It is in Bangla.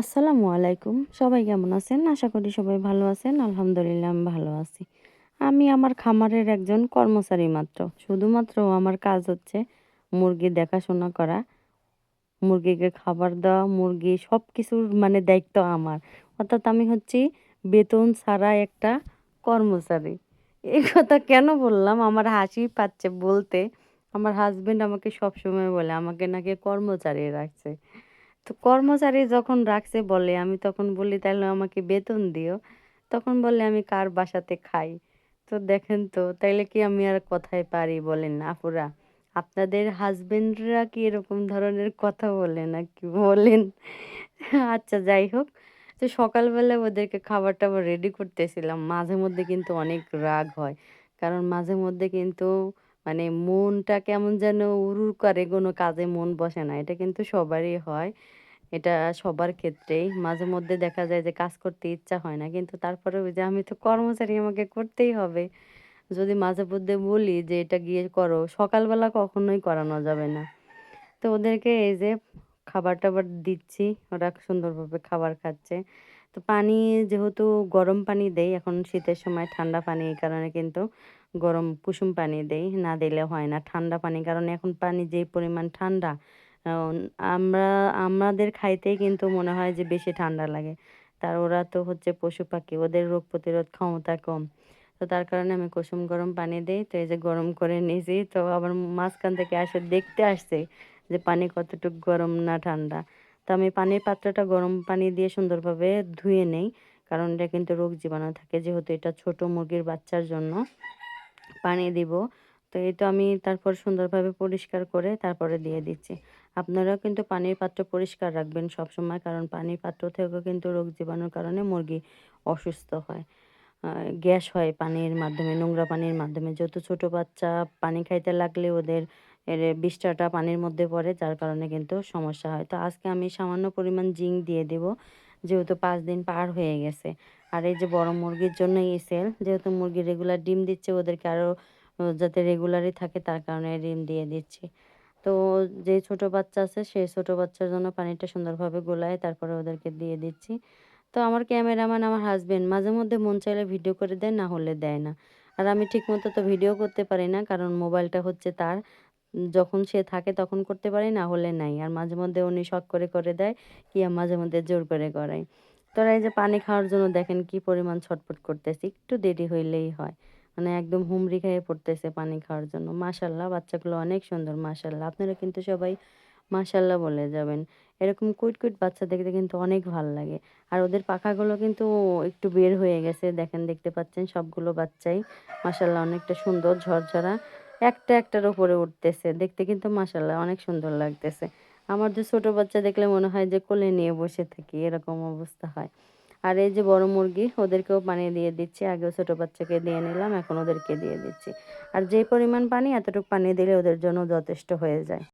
আসসালামু আলাইকুম। সবাই কেমন আছেন? আশা করি সবাই ভালো আছেন। আলহামদুলিল্লাহ আমি ভালো আছি। আমি আমার খামারের একজন কর্মচারী মাত্র। শুধুমাত্র আমার কাজ হচ্ছে মুরগি দেখাশোনা করা, মুরগিকে খাবার দেওয়া, মুরগি সব কিছুর মানে দায়িত্ব আমার। অর্থাৎ আমি হচ্ছি বেতন ছাড়া একটা কর্মচারী। এই কথা কেন বললাম? আমার হাসি পাচ্ছে বলতে। আমার হাজবেন্ড আমাকে সবসময় বলে, আমাকে নাকি কর্মচারী রাখছে। তো কর্মচারী যখন রাখছে বলে, আমি তখন বলি তাহলে আমাকে বেতন দিও। তখন বলে, আমি কার বাসাতে খাই? তো দেখেন তো, তাইলে কি আমি আর কথায় পারি বলেন আপুরা? আপনাদের হাজবেন্ডরা কি এরকম ধরনের কথা বলে না কি বলেন? আচ্ছা যাই হোক। তো সকালবেলা ওদেরকে খাবার টাবার রেডি করতেছিলাম। মাঝে মধ্যে কিন্তু অনেক রাগ হয়। কারণ মাঝে মধ্যে কিন্তু মানে মনটা কেমন যেন উড়ুর করে, কোনো কাজে মন বসে না। এটা কিন্তু সবারই হয়। এটা সবার ক্ষেত্রেই। মাঝে মধ্যে দেখা যায় যে কাজ করতে ইচ্ছা হয় না। কিন্তু তারপরে ওই যে আমি তো কর্মচারী, আমাকে করতেই হবে। যদি মাঝে মধ্যে বলি যে এটা গিয়ে করো, সকালবেলা কখনোই করানো যাবে না। তো ওদেরকে এই যে খাবার টাবার দিচ্ছি, ওরা সুন্দরভাবে খাবার খাচ্ছে। তো পানি যেহেতু গরম পানি দেই, এখন শীতের সময় ঠান্ডা পানি এই কারণে কিন্তু গরম কুসুম পানি দেই। না দিলে হয় না ঠান্ডা পানি। কারণ এখন পানি যে পরিমাণ ঠান্ডা আমরা, আমাদের খাইতেই কিন্তু মনে হয় যে বেশি ঠান্ডা লাগে। তার ওরা তো হচ্ছে পশু পাখি, ওদের রোগ প্রতিরোধ ক্ষমতা কম। তো তার কারণে আমি কুসুম গরম পানি দিই, তো এই যে গরম করে নিয়েছি তো আবার মাঝখান থেকে আসে, দেখতে আসছে যে পানি কতটুকু গরম না ঠান্ডা। তো আমি পানির পাত্রটা গরম পানি দিয়ে সুন্দরভাবে ধুয়ে নেই, কারণ এটা কিন্তু রোগ জীবাণু থাকে, যেহেতু এটা ছোট মুরগির বাচ্চার জন্য। পানি দিব তো এই তো আমি তারপর সুন্দরভাবে পরিষ্কার করে তারপরে দিয়ে দিচ্ছি। আপনারাও কিন্তু পানির পাত্র পরিষ্কার রাখবেন সব সময় কারণ পানির পাত্র থেকেও কিন্তু রোগ জীবাণুর কারণে মুরগি অসুস্থ হয়। গ্যাস হয় পানির মাধ্যমে, নোংরা পানির মাধ্যমে। যেহেতু ছোটো বাচ্চা, পানি খাইতে লাগলে ওদের এর বিষ্ঠাটা পানির মধ্যে পড়ে, যার কারণে কিন্তু সমস্যা হয়। তো আজকে আমি সামান্য পরিমাণ জিঙ্ক দিয়ে দেব, যেহেতু পাঁচ দিন পার হয়ে গেছে। আর এই যে বড় মুরগির জন্য এই সেল, যেহেতু মুরগি রেগুলার ডিম দিচ্ছে, ওদেরকে আরও যাতে রেগুলারই থাকে তার কারণে ডিম দিয়ে দিচ্ছি। তো যে ছোট বাচ্চা আছে সেই ছোট বাচ্চার জন্য পানিটা সুন্দরভাবে গোলায় তারপরে ওদেরকে দিয়ে দিচ্ছি। তো আমার ক্যামেরাম্যান আমার হাজবেন্ড মাঝে মধ্যে মন চাইলে ভিডিও করে দেয়, না হলে দেয় না। আর আমি ঠিকমতো তো ভিডিও করতে পারি না, কারণ মোবাইলটা হচ্ছে তার। যখন সে থাকে তখন করতে পারি, না হলে নাই। আর মাঝে মধ্যে উনি শখ করে করে দেয়, কি মাঝে মধ্যে জোর করে করাই তোরা এই যে পানি খাওয়ার জন্য দেখেন কি পরিমাণ ছটফট করতেছি, একটু দেরি হইলেই হয়। মানে একদম হুমড়ি খেয়ে পড়তেছে পানি খাওয়ার জন্য। মাশাল্লাহ, বাচ্চাগুলো অনেক সুন্দর, মাশাল্লাহ। আপনারা কিন্তু সবাই মাশাল্লাহ বলে যাবেন। এরকম কুইট কুইট বাচ্চা দেখতে কিন্তু অনেক ভালো লাগে। আর ওদের পাখাগুলো কিন্তু একটু বের হয়ে গেছে, দেখেন, দেখতে পাচ্ছেন সবগুলো বাচ্চাই। মাশাল্লাহ, অনেকটা সুন্দর, ঝরঝরা। একটা একটার উপরে উঠতেছে, দেখতে কিন্তু মাশাল্লাহ অনেক সুন্দর লাগতেছে। আমার যে ছোট বাচ্চা দেখলে মনে হয় যে কোলে নিয়ে বসে থাকি, এরকম অবস্থা হয়। আর এই যে বড় মুরগি, ওদেরকেও পানি দিয়ে দিচ্ছি। আগেও ছোটো বাচ্চাকে দিয়ে নিলাম, এখন ওদেরকে দিয়ে দিচ্ছি। আর যে পরিমাণ পানি, এতটুকু পানি দিলে ওদের জন্য যথেষ্ট হয়ে যায়।